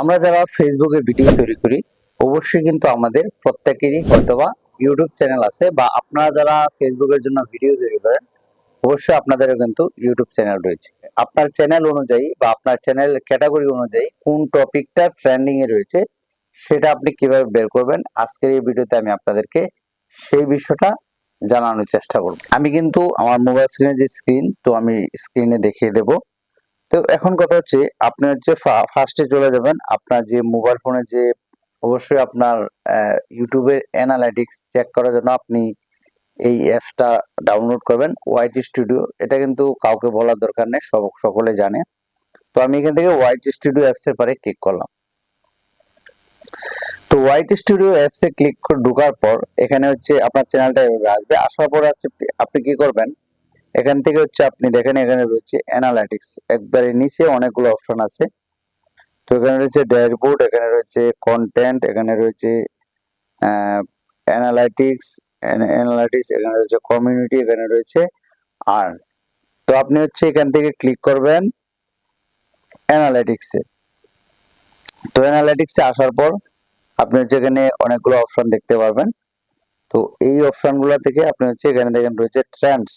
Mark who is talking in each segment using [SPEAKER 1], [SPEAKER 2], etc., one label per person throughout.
[SPEAKER 1] আমরা যারা ফেসবুকে ভিডিও তৈরি করি, অবশ্যই কিন্তু আমাদের প্রত্যেকেরই হয়তোবা ইউটিউব চ্যানেল আছে বা আপনারা যারা ফেসবুকের জন্য ভিডিও তৈরি করেন, অবশ্যই আপনাদেরও কিন্তু ইউটিউব চ্যানেল রয়েছে। আপনার চ্যানেল অনুযায়ী বা আপনার চ্যানেল ক্যাটাগরি অনুযায়ী কোন টপিকটা ট্রেন্ডিং এ রয়েছে, সেটা আপনি কীভাবে বের করবেন, আজকের এই ভিডিওতে আমি আপনাদেরকে সেই বিষয়টা জানানোর চেষ্টা করব। আমি কিন্তু আমার মোবাইল স্ক্রিনে যে স্ক্রিন তো আমি স্ক্রিনে দেখিয়ে দেব। তো এখন কথা হচ্ছে আপনি হচ্ছে ফার্স্টে চলে যাবেন, আপনার যে মোবাইল ফোনে যে, অবশ্যই আপনার ইউটিউবের অ্যানালাইটিক্স চেক করার জন্য আপনি এই অ্যাপসটা ডাউনলোড করবেন ওয়াইট স্টুডিও এটা কিন্তু কাউকে বলার দরকার নেই, সব, সকলে জানে। তো আমি এখান থেকে হোয়াইট স্টুডিও অ্যাপসের পরে ক্লিক করলাম। তো হোয়াইট স্টুডিও অ্যাপসে ক্লিক করে ঢোকার পর, এখানে হচ্ছে আপনার চ্যানেলটা এভাবে আসবে। আসার পর আপনি কি করবেন এখান থেকে হচ্ছে আপনি দেখেন, এখানে রয়েছে অ্যানালাইটিক্স একবারে নিচে অনেকগুলো অপশন আছে। তো এখানে রয়েছে ড্যাশবোর্ড এখানে রয়েছে কন্টেন্ট এখানে রয়েছে অ্যানালাইটিক্স অ্যানালাইটিক্স এখানে রয়েছে কমিউনিটি এখানে রয়েছে আর। তো আপনি হচ্ছে এখান থেকে ক্লিক করবেন অ্যানালাইটিক্সে তো অ্যানালাইটিক্সে আসার পর আপনি হচ্ছে এখানে অনেকগুলো অপশন দেখতে পারবেন। তো এই অপশনগুলো থেকে আপনি হচ্ছে এখানে দেখেন রয়েছে ট্রেন্ডস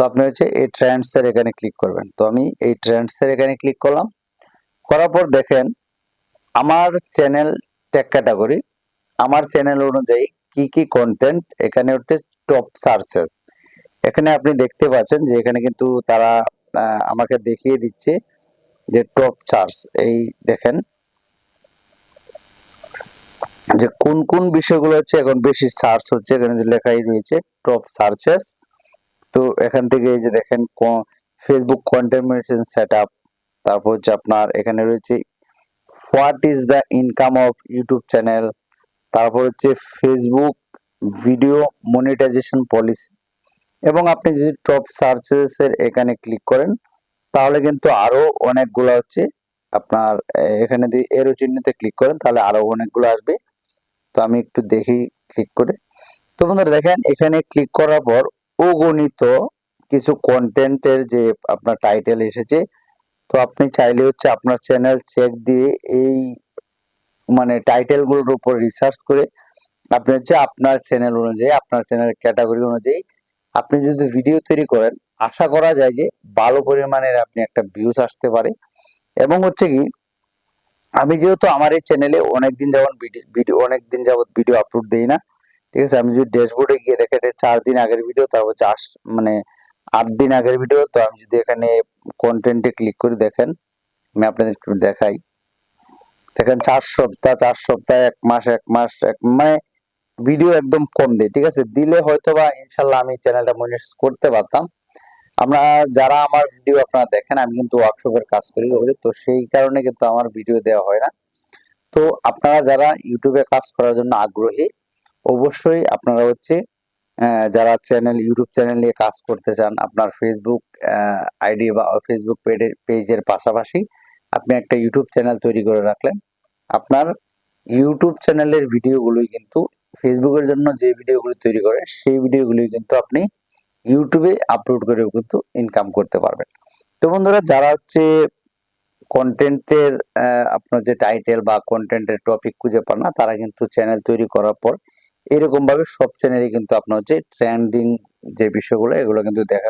[SPEAKER 1] তো আপনি হচ্ছে এই ট্রেন্ডস এর এখানে ক্লিক করবেন। তো আমি এই ট্রেন্ডস এর এখানে ক্লিক করলাম। করার পর দেখেন, আমার চ্যানেল ট্যাগ ক্যাটাগরি আমার চ্যানেল অনুযায়ী কি কি কন্টেন্ট এখানে হচ্ছে টপ সার্চেস এখানে আপনি দেখতে পাচ্ছেন যে এখানে কিন্তু তারা আমাকে দেখিয়ে দিচ্ছে যে টপ চার্জ এই দেখেন, যে কোন কোন বিষয়গুলো হচ্ছে এখন বেশি সার্চ হচ্ছে, এখানে যে লেখাই রয়েছে টপ সার্চেস তো এখান থেকে যে দেখেন Facebook content medicine set up তারপর হচ্ছে আপনার এখানে রয়েছে what is the income of YouTube channel তারপর হচ্ছে ফেসবুক ভিডিও মনিটাইজেশন পলিসি এবং আপনি যদি টপ সার্চেস এর এখানে ক্লিক করেন, তাহলে কিন্তু আরও অনেকগুলো হচ্ছে আপনার এখানে যদি এরো চিহ্নতে ক্লিক করেন, তাহলে আরও অনেকগুলো আসবে। তো আমি একটু দেখি ক্লিক করে। তো বন্ধুরা দেখেন, এখানে ক্লিক করার পর অগণিত কিছু কন্টেন্টের যে আপনার টাইটেল এসেছে, তো আপনি চাইলে হচ্ছে আপনার চ্যানেল চেক দিয়ে এই মানে টাইটেলগুলোর উপর রিসার্চ করে আপনি হচ্ছে আপনার চ্যানেল অনুযায়ী, আপনার চ্যানেল ক্যাটাগরি অনুযায়ী আপনি যদি ভিডিও তৈরি করেন, আশা করা যায় যে ভালো পরিমাণের আপনি একটা ভিউজ আসতে পারে। এবং হচ্ছে কি, আমি যেহেতু আমার এই চ্যানেলে অনেকদিন যাবত ভিডিও অনেকদিন যাবত ভিডিও আপলোড দেই না ঠিক আছে? আমি যদি ড্যাশবোর্ডে গিয়ে দেখে এটা চার দিন আগের ভিডিও তারপর হচ্ছে মানে আট দিন আগের ভিডিও তো আমি যদি এখানে কন্টেন্টে ক্লিক করে, দেখেন, আমি আপনাদের একটু দেখাই। দেখেন, চার সপ্তাহ চার সপ্তাহ, এক মাস এক মাস, এক মানে ভিডিও একদম কম দেয়, ঠিক আছে? দিলে হয়তো বা ইনশাল্লাহ, আমি চ্যানেলটা মনিটাইজ করতে পারতাম। আমরা যারা আমার ভিডিও আপনারা দেখেন, আমি কিন্তু ওয়ার্কশপের কাজ করি তো সেই কারণে কিন্তু আমার ভিডিও দেওয়া হয় না। তো আপনারা যারা ইউটিউবে কাজ করার জন্য আগ্রহী অবশ্যই আপনারা হচ্ছে যারা চ্যানেল ইউটিউব চ্যানেল নিয়ে কাজ করতে চান, আপনার ফেসবুক আইডি বা ফেসবুক পেজের পাশাপাশি আপনি একটা ইউটিউব চ্যানেল তৈরি করে রাখলেন। আপনার ইউটিউব চ্যানেলের ভিডিওগুলোই কিন্তু ফেসবুকের জন্য যে ভিডিওগুলি তৈরি করে, সেই ভিডিওগুলি কিন্তু আপনি ইউটিউবে আপলোড করেও কিন্তু ইনকাম করতে পারবেন। তো বন্ধুরা, যারা হচ্ছে কন্টেন্টের আপনার যে টাইটেল বা কন্টেন্টের টপিক খুঁজে পান না, তারা কিন্তু চ্যানেল তৈরি করার পর এরকম ভাবে সব চ্যানেলে কিন্তু আপনার হচ্ছে ট্রেন্ডিং যে বিষয়গুলো এগুলো কিন্তু দেখা